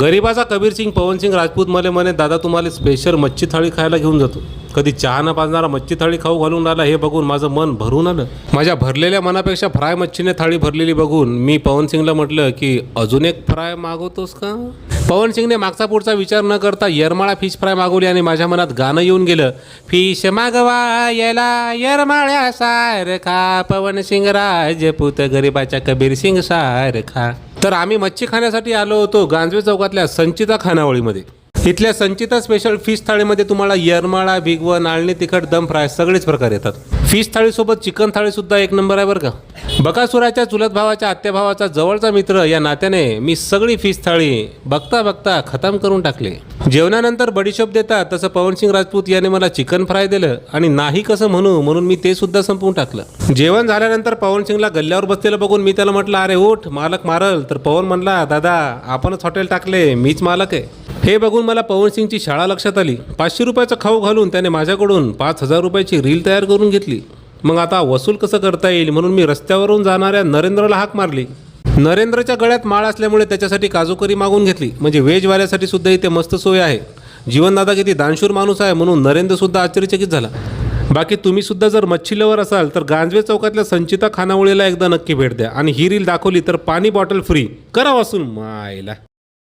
गरिबाचा कबीर सिंग पवन राजपूत मले म्हणे दादा तुम्हाला स्पेशल मच्छी थाळी खायला घेऊन जातो. कधी चहा न पाजणारा मच्छी थाळी खाऊ घालून राहिला हे बघून माझं मन भरून आलं. माझ्या भरलेल्या मनापेक्षा फ्राय मच्छीने थाळी भरलेली बघून मी पवनसिंगला म्हटलं की अजून एक फ्राय मागवतोस का? पवन सिंगने मागचा पुढचा विचार न करता येरमाळा फिश फ्राय मागवली आणि माझ्या मनात गाणं येऊन गेलं. फिश मागवा याला येरमाळ्या सारखा पवन सिंग राजपूत गरीबाच्या कबीर सिंग सारखा. तर आम्ही मच्छी खाण्यासाठी आलो होतो गांजवे चौकातल्या संचिता खानावळीमध्ये. इथल्या संचिता स्पेशल फिश थाळीमध्ये तुम्हाला येरमाळा भिगव आळणी तिखट दम फ्राय सगळेच प्रकार येतात. फिश थाळीसोबत चिकन थाळी सुद्धा एक नंबर आहे बरं का. बकासुराच्या चुलत भावाच्या आत्याभावाचा जवळचा मित्र या नात्याने मी सगळी फिश थाळी बघता बघता खतम करून टाकली. जेवणानंतर बडीशोप देतात तसं पवनसिंग राजपूत याने मला चिकन फ्राय दिलं आणि नाही कसं म्हणू म्हणून मी ते सुद्धा संपवून टाकलं. जेवण झाल्यानंतर पवनसिंगला गल्ल्यावर बसलेलं बघून मी त्याला म्हटलं अरे उठ मालक मारल. तर पवन म्हणला दादा आपणच हॉटेल टाकले मीच मालक आहे. हे बघून मला पवनसिंगची शाळा लक्षात आली. पाचशे रुपयाचा खाऊ घालून त्याने माझ्याकडून पाच हजार रुपयाची रील तयार करून घेतली. मग आता वसूल कसं करता येईल म्हणून मी रस्त्यावरून जाणाऱ्या नरेंद्रला हाक मारली. नरेंद्रच्या गळ्यात माळ असल्यामुळे त्याच्यासाठी काजूकरी मागून घेतली. म्हणजे व्हेजवाल्यासाठी सुद्धा इथे मस्त सोय आहे. जीवनदादा किती दानशूर माणूस आहे म्हणून नरेंद्रसुद्धा आश्चर्यचकित झाला. बाकी तुम्हीसुद्धा जर मच्छी लवर असाल तर गांजवे चौकातल्या संचिता खानावळीला एकदा नक्की भेट द्या. आणि ही रील दाखवली तर पाणी बॉटल फ्री करा वासून मायला.